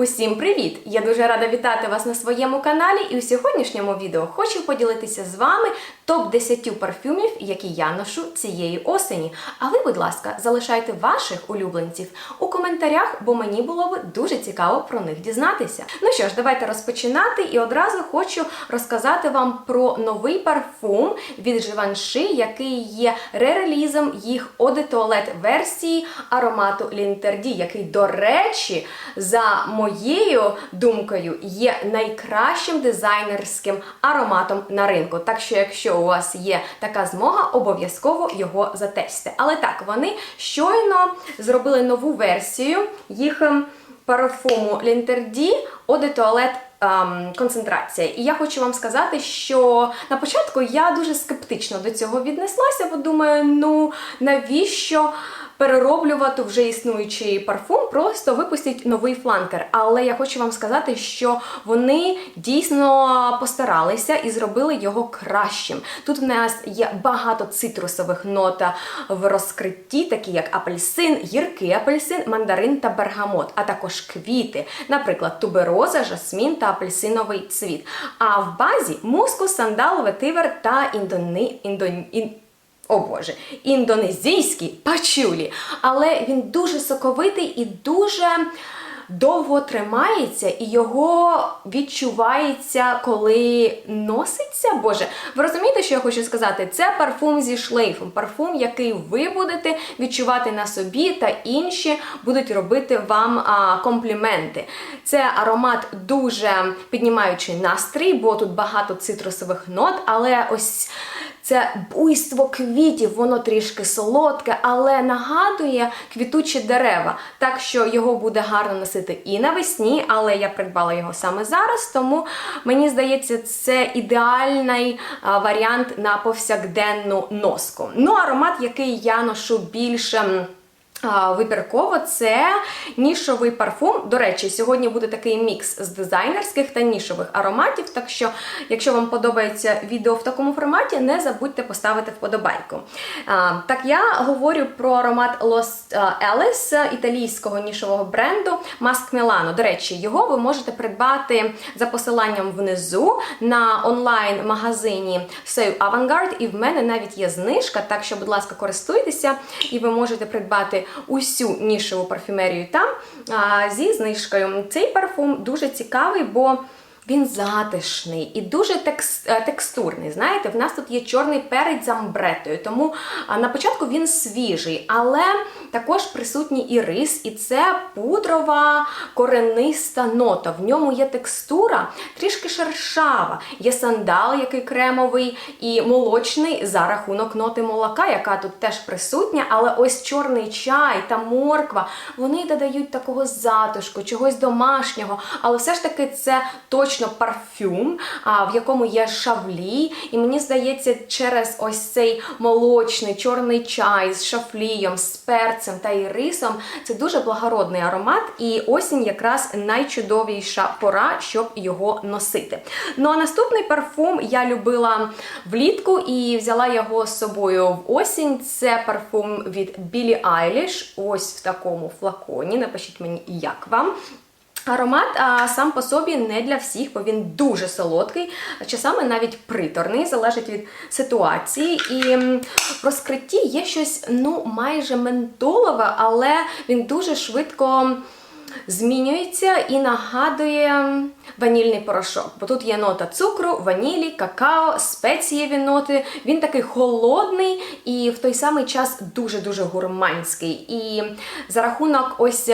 Усім привіт! Я дуже рада вітати вас на своєму каналі. І у сьогоднішньому відео хочу поділитися з вами топ-10 парфюмів, які я ношу цієї осені. А ви, будь ласка, залишайте ваших улюбленців у коментарях, бо мені було б дуже цікаво про них дізнатися. Ну що ж, давайте розпочинати. І одразу хочу розказати вам про новий парфум від Givenchy, який є ререлізом їх Toilette версії аромату Лінтерді, який, до речі, за моєю думкою, є найкращим дизайнерським ароматом на ринку. Так що, якщо у вас є така змога, обов'язково його затестите. Але так, вони щойно зробили нову версію їх ем, парфуму Лінтерді Toilette ем, концентрація. І я хочу вам сказати, що на початку я дуже скептично до цього віднеслася, бо думаю, ну навіщо перероблювати вже існуючий парфум, просто випустять новий фланкер. Але я хочу вам сказати, що вони дійсно постаралися і зробили його кращим. Тут в нас є багато цитрусових нот в розкритті, такі як апельсин, гіркий апельсин, мандарин та бергамот, а також квіти, наприклад, тубероза, жасмін та апельсиновий цвіт. А в базі мускус, сандал, ветивер та індони... індон... ін- о Боже, індонезійський пачулі. Але він дуже соковитий і дуже довго тримається, і його відчувається, коли носиться. Боже, ви розумієте, що я хочу сказати? Це парфум зі шлейфом, парфум, який ви будете відчувати на собі, та інші будуть робити вам а, компліменти. Це аромат дуже піднімаючий настрій, бо тут багато цитрусових нот, але ось. Це буйство квітів, воно трішки солодке, але нагадує квітучі дерева. Так що його буде гарно носити і навесні, але я придбала його саме зараз, тому мені здається, це ідеальний варіант на повсякденну носку. Ну, аромат, який я ношу більше. Вибірково це нішовий парфум. До речі, сьогодні буде такий мікс з дизайнерських та нішових ароматів. Так що, якщо вам подобається відео в такому форматі, не забудьте поставити вподобайку. Так, я говорю про аромат Los Alice італійського нішового бренду Mask Milano. До речі, його ви можете придбати за посиланням внизу на онлайн-магазині Sale Avantgarde. І в мене навіть є знижка, так що, будь ласка, користуйтеся, і ви можете придбати усю нішеву парфюмерію там зі знижкою. Цей парфум дуже цікавий, бо він затишний і дуже е, текстурний. Знаєте, в нас тут є чорний перець з амбретою, тому на початку він свіжий, але також присутній і рис, і це пудрова корениста нота. В ньому є текстура трішки шершава, є сандал, який кремовий, і молочний за рахунок ноти молока, яка тут теж присутня. Але ось чорний чай та морква вони додають такого затишку, чогось домашнього, але все ж таки це точно парфюм, а, в якому є шавлі. І мені здається, через ось цей молочний чорний чай з шафлієм, з перцем та ірисом, це дуже благородний аромат, і осінь якраз найчудовіша пора, щоб його носити. Ну а наступний парфум я любила влітку і взяла його з собою в осінь. Це парфум від Білі Айліш, ось в такому флаконі. Напишіть мені, як вам. Аромат а, сам по собі не для всіх, бо він дуже солодкий, часами навіть приторний, залежить від ситуації. І в розкритті є щось ну майже ментолове, але він дуже швидко змінюється і нагадує ванільний порошок. Бо тут є нота цукру, ванілі, какао, спецієві ноти. Він такий холодний і в той самий час дуже-дуже гурманський. І за рахунок ось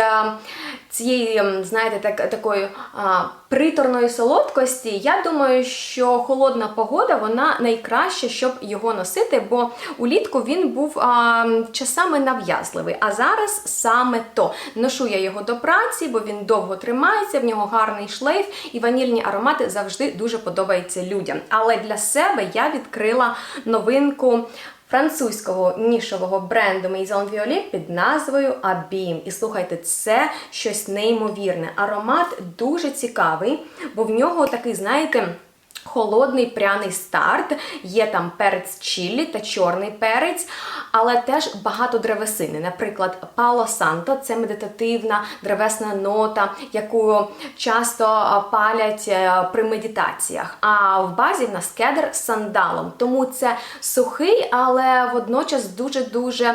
цієї, знаєте, так, такої а, приторної солодкості, я думаю, що холодна погода вона найкраща, щоб його носити, бо улітку він був а, часами нав'язливий. А зараз саме то. Ношу я його до праці, бо він довго тримається, в нього гарний шлейф, і ванільні аромати завжди дуже подобаються людям. Але для себе я відкрила новинку. Французького нішового бренду Maison Violet під назвою Abim. І слухайте, це щось неймовірне. Аромат дуже цікавий, бо в нього такий, знаєте, Холодний пряний старт, є там перець чілі та чорний перець, але теж багато древесини. Наприклад, Пало Санто це медитативна древесна нота, яку часто палять е, при медитаціях. А в базі в нас кедр з сандалом. Тому це сухий, але водночас дуже-дуже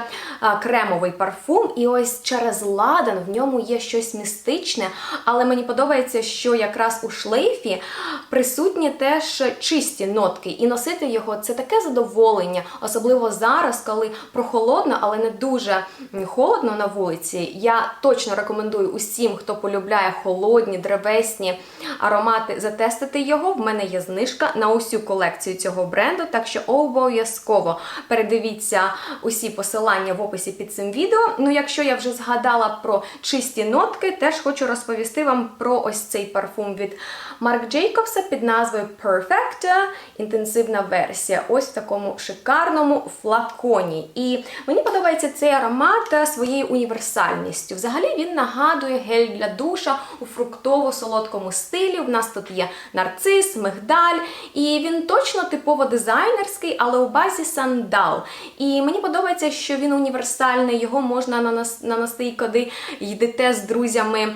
кремовий парфум. І ось через ладан в ньому є щось містичне, але мені подобається, що якраз у шлейфі присутні теж чисті нотки, і носити його це таке задоволення, особливо зараз, коли прохолодно, але не дуже холодно на вулиці. Я точно рекомендую усім, хто полюбляє холодні, древесні аромати, затестити його. В мене є знижка на усю колекцію цього бренду, так що обов'язково передивіться усі посилання в описі під цим відео. Ну, якщо я вже згадала про чисті нотки, теж хочу розповісти вам про ось цей парфум від Марк Джейкобса під назвою Perfect, інтенсивна версія. Ось в такому шикарному флаконі. І мені подобається цей аромат своєю універсальністю. Взагалі він нагадує гель для душа у фруктово-солодкому стилі. У нас тут є нарцис, мигдаль, і він точно типово дизайнерський, але у базі сандал. І мені подобається, що він універсальний, його можна нанести, коли йдете з друзями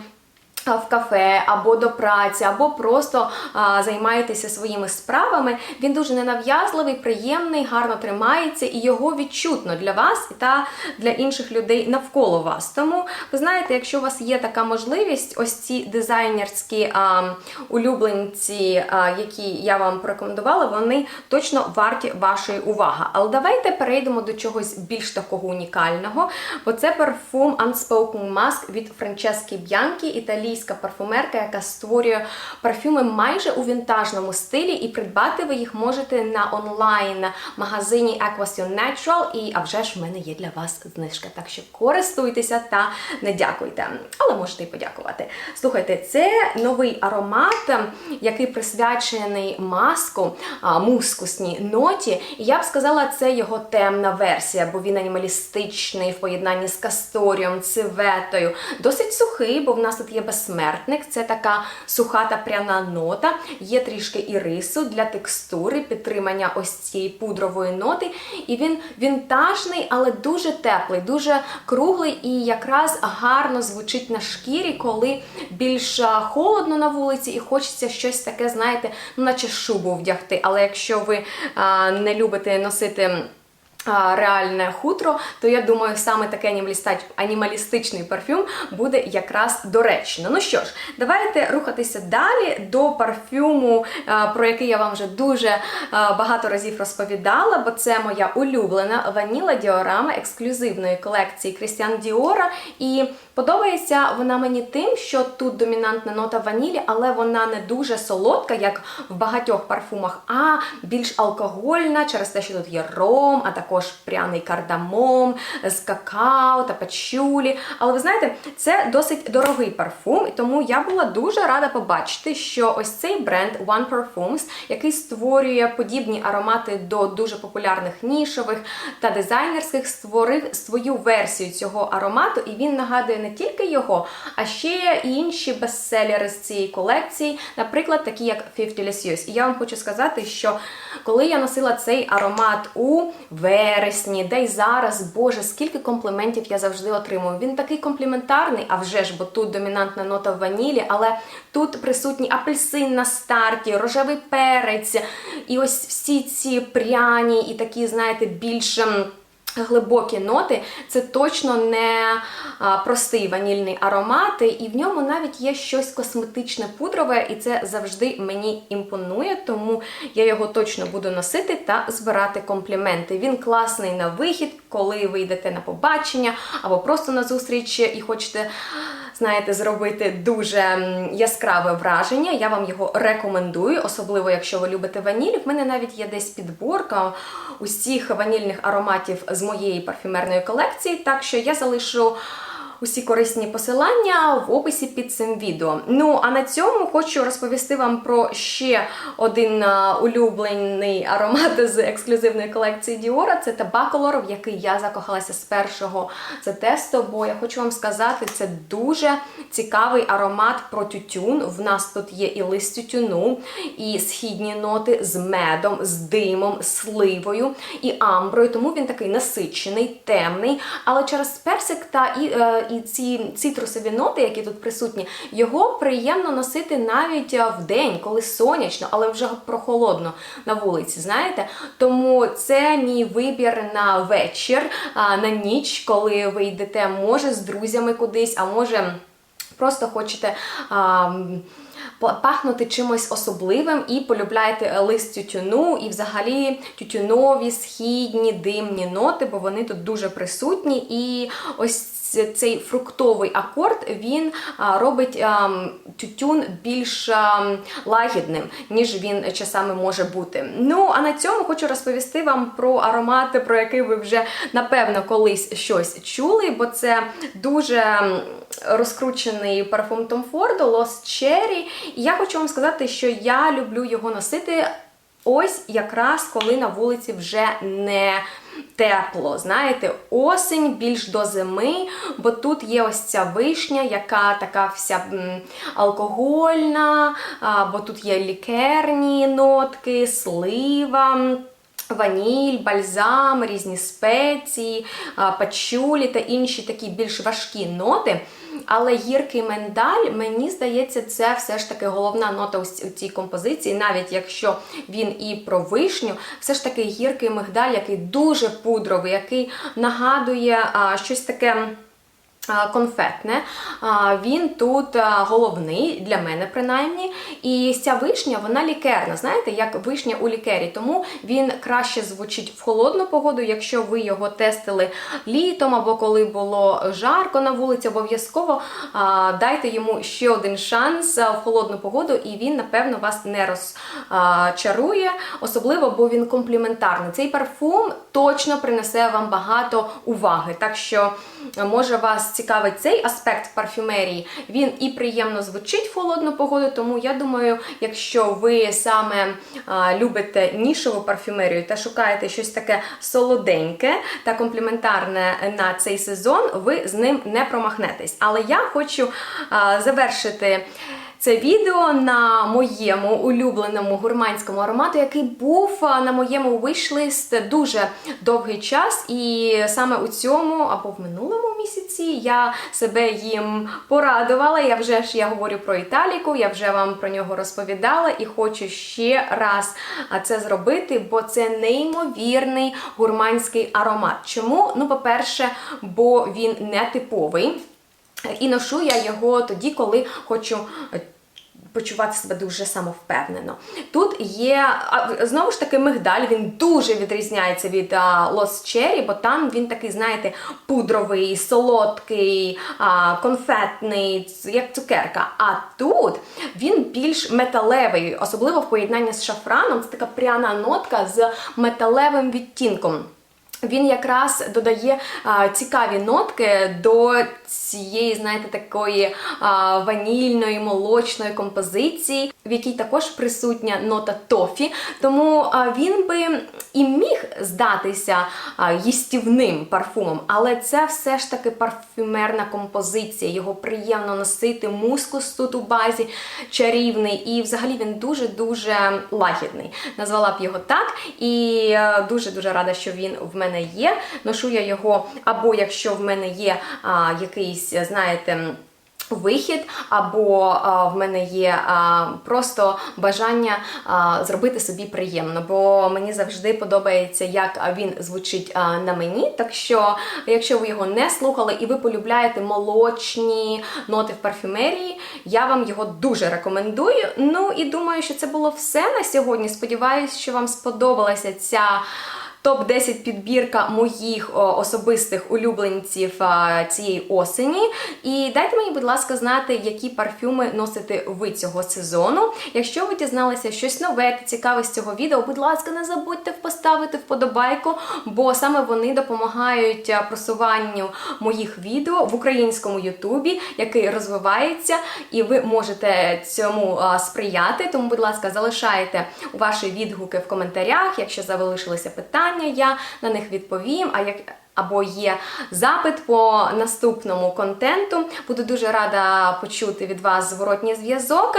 в кафе або до праці, або просто а, займаєтеся своїми справами. Він дуже ненав'язливий, приємний, гарно тримається і його відчутно для вас та для інших людей навколо вас. Тому ви знаєте, якщо у вас є така можливість, ось ці дизайнерські а, улюбленці, а, які я вам порекомендувала, вони точно варті вашої уваги. Але давайте перейдемо до чогось більш такого унікального, бо це парфум Unspoken Mask від Франчески Б'янкі, італійський італійська парфумерка, яка створює парфюми майже у вінтажному стилі, і придбати ви їх можете на онлайн-магазині Equation Natural. І а вже ж в мене є для вас знижка. Так що користуйтеся та не дякуйте. Але можете й подякувати. Слухайте, це новий аромат, який присвячений маску, мускусній ноті. І я б сказала, це його темна версія, бо він анімалістичний в поєднанні з касторієм, civetою. Досить сухий, бо в нас тут є без безсмертник це така суха та пряна нота, є трішки ірису для текстури, підтримання ось цієї пудрової ноти. І він вінтажний, але дуже теплий, дуже круглий і якраз гарно звучить на шкірі, коли більш холодно на вулиці, і хочеться щось таке, знаєте, наче шубу вдягти. Але якщо ви а, не любите носити реальне хутро, то я думаю, саме такий анімалістичний парфюм буде якраз доречно. Ну що ж, давайте рухатися далі до парфюму, про який я вам вже дуже багато разів розповідала, бо це моя улюблена ваніла діорама ексклюзивної колекції Крістіан Діора. І подобається вона мені тим, що тут домінантна нота ванілі, але вона не дуже солодка, як в багатьох парфумах, а більш алкогольна через те, що тут є ром, а також пряний кардамом з какао та пачулі. Але ви знаєте, це досить дорогий парфум, і тому я була дуже рада побачити, що ось цей бренд One Perfumes, який створює подібні аромати до дуже популярних нішових та дизайнерських, створив свою версію цього аромату, і він нагадує не тільки його, а ще і інші бестселери з цієї колекції, наприклад, такі як 50 Licious. І я вам хочу сказати, що коли я носила цей аромат у вересні, де й зараз, Боже, скільки компліментів я завжди отримую. Він такий компліментарний, а вже ж, бо тут домінантна нота в ванілі, але тут присутній апельсин на старті, рожевий перець, і ось всі ці пряні і такі, знаєте, більш. Глибокі ноти, це точно не а, простий ванільний аромат, і в ньому навіть є щось косметичне пудрове, і це завжди мені імпонує, тому я його точно буду носити та збирати компліменти. Він класний на вихід, коли ви йдете на побачення або просто на зустріч і хочете знаєте, зробити дуже яскраве враження. Я вам його рекомендую, особливо, якщо ви любите ваніль. В мене навіть є десь підборка усіх ванільних ароматів з моєї парфюмерної колекції, так що я залишу Усі корисні посилання в описі під цим відео. Ну а на цьому хочу розповісти вам про ще один улюблений аромат з ексклюзивної колекції Dior. Це Tabaccolor, в який я закохалася з першого це тесту, бо я хочу вам сказати, це дуже цікавий аромат про тютюн. В нас тут є і лист тютюну, і східні ноти з медом, з димом, сливою і амброю. Тому він такий насичений, темний. Але через персик та і, е, і ці цитрусові ноти, які тут присутні, його приємно носити навіть е, в день, коли сонячно, але вже прохолодно на вулиці. Знаєте? Тому це мій вибір на вечір, на ніч, коли ви йдете, може з друзями кудись, а може просто хочете. А, Пахнути чимось особливим і полюбляєте лист тютюну, і взагалі тютюнові, східні, димні ноти, бо вони тут дуже присутні. І ось цей фруктовий акорд він робить тютюн більш лагідним, ніж він часами може бути. Ну а на цьому хочу розповісти вам про аромати, про які ви вже напевно колись щось чули, бо це дуже розкручений парфум Tom Ford Lost Cherry. І я хочу вам сказати, що я люблю його носити ось якраз коли на вулиці вже не тепло. Знаєте, осень більш до зими, бо тут є ось ця вишня, яка така вся алкогольна, бо тут є лікерні нотки, слива. Ваніль, бальзам, різні спеції, пачулі та інші такі більш важкі ноти. Але гіркий миндаль, мені здається, це все ж таки головна нота у цій композиції, навіть якщо він і про вишню, все ж таки гіркий мигдаль, який дуже пудровий, який нагадує а, щось таке. Конфетне, він тут головний для мене, принаймні. І ця вишня, вона лікерна, знаєте, як вишня у лікері. Тому він краще звучить в холодну погоду. Якщо ви його тестили літом або коли було жарко на вулиці, обов'язково дайте йому ще один шанс в холодну погоду, і він, напевно, вас не розчарує, особливо, бо він компліментарний. Цей парфум точно принесе вам багато уваги. Так що, може, вас цікавить цей аспект парфюмерії. Він і приємно звучить в холодну погоду, тому я думаю, якщо ви саме любите нішову парфюмерію та шукаєте щось таке солоденьке та компліментарне на цей сезон, ви з ним не промахнетесь. Але я хочу завершити. Це відео на моєму улюбленому гурманському аромату, який був на моєму вишлист дуже довгий час. І саме у цьому або в минулому місяці я себе їм порадувала. Я вже ж я говорю про Італіку, я вже вам про нього розповідала і хочу ще раз це зробити, бо це неймовірний гурманський аромат. Чому? Ну, по-перше, бо він не типовий. І ношу я його тоді, коли хочу. е, Почувати себе дуже самовпевнено. Тут є знову ж таки мигдаль, він дуже відрізняється від Lost Cherry, бо там він такий, знаєте, пудровий, солодкий, а, конфетний, як цукерка. А тут він більш металевий, особливо в поєднанні з шафраном. Це така пряна нотка з металевим відтінком. Він якраз додає а, цікаві нотки до цієї, знаєте, такої а, ванільної молочної композиції, в якій також присутня нота тофі. Тому а, він би і міг здатися а, їстівним парфумом, але це все ж таки парфюмерна композиція. Його приємно носити, мускус тут у базі чарівний, і взагалі він дуже-дуже лагідний. Назвала б його так. І е, дуже-дуже рада, що він в мене є. Ношу я його, або якщо в мене є а, якийсь, знаєте, Вихід, або а, в мене є а, просто бажання а, зробити собі приємно, бо мені завжди подобається, як він звучить а, на мені. Так що, якщо ви його не слухали і ви полюбляєте молочні ноти в парфюмерії, я вам його дуже рекомендую. Ну і думаю, що це було все на сьогодні. Сподіваюсь, що вам сподобалася ця топ-10 підбірка моїх особистих улюбленців цієї осені. І дайте мені, будь ласка, знати, які парфюми носите ви цього сезону. Якщо ви дізналися щось нове та цікаве з цього відео, будь ласка, не забудьте поставити вподобайку, бо саме вони допомагають просуванню моїх відео в українському Ютубі, який розвивається, і ви можете цьому сприяти. Тому, будь ласка, залишайте ваші відгуки в коментарях. Якщо залишилися питання, я на них відповім. А як або є запит по наступному контенту. Буду дуже рада почути від вас зворотній зв'язок.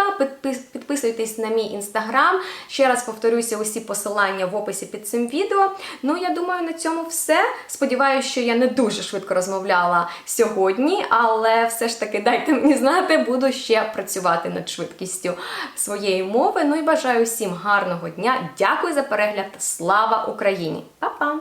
Підписуйтесь на мій інстаграм. Ще раз повторюся усі посилання в описі під цим відео. Ну, я думаю, на цьому все. Сподіваюся, що я не дуже швидко розмовляла сьогодні, але все ж таки дайте мені знати, буду ще працювати над швидкістю своєї мови. Ну і бажаю всім гарного дня. Дякую за перегляд. Слава Україні! Па-па!